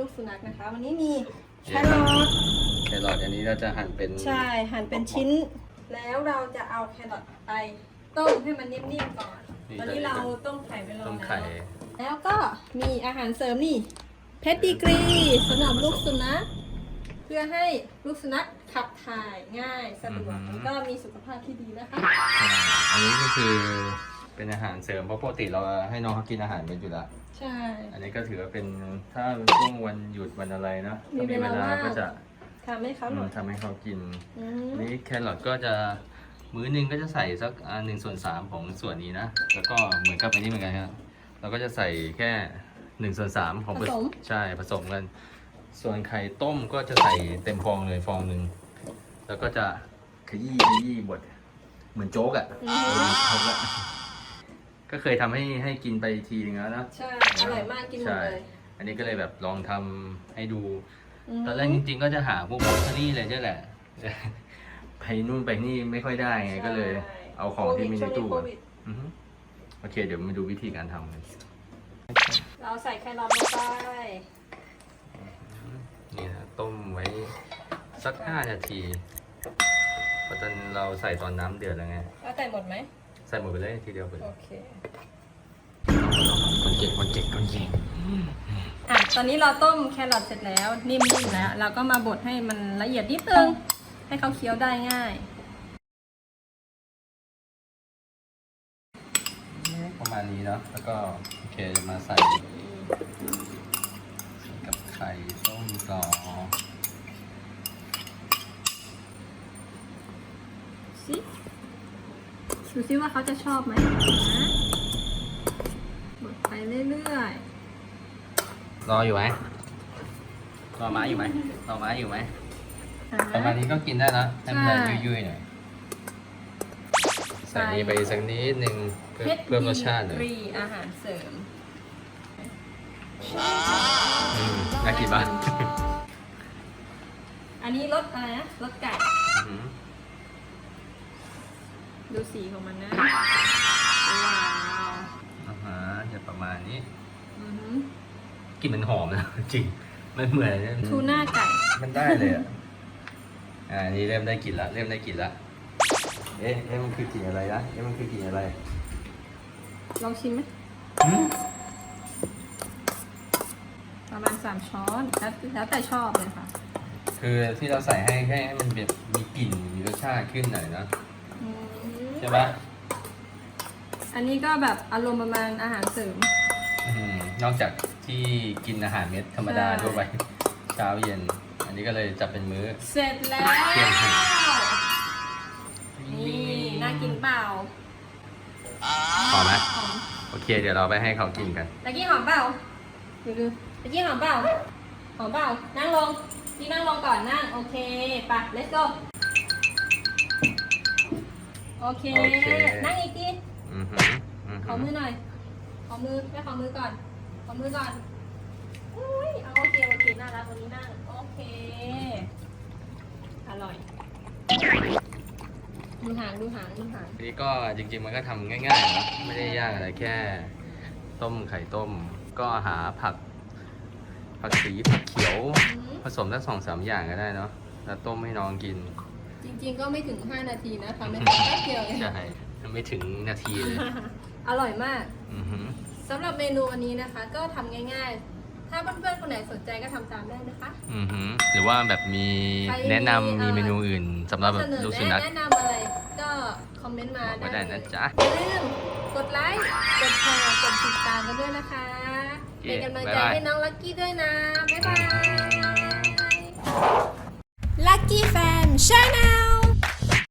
ลูกสุนัขนะคะ วันนี้มีแคเดี๋ยวรอทแครอทอันนี้เราจะหั่นเป็นใช่หั่นเป็นชิ้น แล้วเราจะเอาแครอทไปต้มให้มันนิ่มๆก่อน ตอนนี้เราต้มไข่ไปรอต้มแล้วไข่แล้วก็มีอาหารเสริมนี่เพดดิกรีสำหรับลูกสุนัขเพื่อให้ลูกสุนัขขับถ่ายง่ายสะดวกแล้วก็มีสุขภาพที่ดีนะคะอ่าอันนี้ก็คือ เป็นอาหารเสริมเพราะปกติเราให้น้องเขากินอาหารกันอยู่แล้วใช่ อันนี้ก็ถือว่าเป็นถ้าเป็นช่วงวันหยุดวันอะไรนะมีถ้ามีเวเวลาลาว่างก็จะทำให้เขาอืหน่มอยทำให้เขากิน อืมอันนี้แครอทก็จะมื้อหนึงก็จะใส่สักหนึ่งส่วนสามของส่วนนี้นะ แล้วก็เหมือนกับอันนี้เหมือนกันครับเราก็จะใส่แค่หนึ่งส่วนสามของผสมใช่ผสมกัน ส่วนไข่ต้มก็จะใส่เต็มฟองเลยฟองหนึ่งแล้วก็จะขยี้ขยี้บดเหมือนโจ๊กอะ่ะอืมเออโจ๊กอะ ก็เคยทำให้ให้กินไปทีนึงแล้วนะใช่ อร่อยมากกินหมดใช่เลยอันนี้ก็เลยแบบลองทำให้ดูมตอนแรกจริงๆก็จะหาพวกบล็อกเกอรี่อะไรเนี่ยแหละ ไปนู่นไปนี่ไม่ค่อยได้ไงก็เลย ใช่เอาของที่มีในตู้โคอะวิดอือฮึโอเค เดี๋ยวมาดูวิธีการทำกันเราใส่แครอทลงไปนี่นะต้มไว้สักห้านาทีเพราะตอนเราใส่ตอนน้ำเดือดแล้วไง แล้วใส่หมดไหม ใส่หมดไปเลยทีเดียวไปเลโอยเค คนเก่งคนเก่งคนเก่งอะ ตอนนี้เราต้มแครอทเสร็จแล้วนิ่มๆแล้ว เราก็มาบดให้มันละเอียดนิดนึง ให้เขาเคี้ยวได้ง่าย ประมาณนี้เนาะแล้วก็โอเคจะมาใส่ใส่กับไข่ต้มต่อสิ ดูซิว่าเขาจะชอบไหมนะบดไปเรื่อยรออยู่ไหมรอม้าอยู่ไหมรอม้าอยู่ไหมๆอ่ประมาณนี้ก็กินได้นะให้มันใช่ยุ่ยๆหน่อยใส่นี่ไปสักนิดหนึ่งเพื่อเพชรเพิ่มรสชาติหน่อยดีอาหารเสริมอืมน่ากินปะอันนี้รสอะไรนะรสไก่ อืม ดูสีของมันนะ ว้าวอ่าฮะจะประมาณนี้อือหือกลิ่นมันหอมนะ จริง มันเหมือนทูน่าไก่ มันได้เลยอะ อ่า นี่เริ่มได้กลิ่นละ เริ่มได้กลิ่นละ เอ๊ะเอ๊ะมันคือกลิ่นอะไรนะ เอ๊ะมันคือกลิ่นอะไรลองชิมไหมอืมประมาณสามช้อนแล้วแล้วแต่ชอบเลยค่ะ คือที่เราใส่ให้ให้ให้มันแบบมีกลิ่น มีรสชาติขึ้นหน่อยนะอืม ใช่ปะอันนี้ก็แบบอารมณ์ประมาณอาหารเสริม อืมนอกจากที่กินอาหารเม็ดธรรมดาใช่ ทั่วไปเช้าเย็น อันนี้ก็เลยจับเป็นมื้อ เสร็จแล้วเที่ยงคืนนี่ น่ากินเปล่าพอไหมหอมโอเค เดี๋ยวเราไปให้เขากินกัน ตะกี้หอมเปล่าดูดูตะกี้หอมเปล่า หอมเปล่า นั่งลง นี่นั่งลงก่อนนั่ง โอเคไป let's go โอเค โอเค นั่งอีกทีอือหืออือขหืออมือหน่อย ขอมือไม่ขอมือก่อน ขอมือก่อน อุ้ยเอาโอเค โอเค น่ารักวันนี้นั่ง โอเค อร่อย ดูหาง ดูหาง ดูหาง นี่ก็จริงๆมันก็ทำง่ายๆนะไม่ได้ยากอะไรแค่ ต้มไข่ต้ม ก็หาผัก ผักสีผักเขียว อืมผสมสักสองสามอย่างก็ได้เนาะแล้วต้มให้น้องกิน จริงๆก็ไม่ถึง 5 นาทีนะทำให้แป๊บเดียวเองใช่ไม่ถึงนาทีเลย อร่อยมากอือหือ สำหรับเมนูอันนี้นะคะ ก็ทำง่ายๆ ถ้าเพื่อนๆคนไหนสนใจก็ทำตามได้นะคะ อือหือ หรือว่าแบบมีใครมีแนะนำเอ่มีอเมนูอื่นสำหรับแบเสบนอลูกสุแนะนัขแนะนำอะไรก็คอมเมนต์มาบอกมาได้ได้นะเลยจ๊ะ อย่าลืมกดไลค์กดแชร์กดติดตามกันด้วยนะคะโอเคเป็นกำลังใจบ๊ายบาย ให้น้องลักกี้ด้วยนะบ๊ายบายลักกี้แฟมชาแนล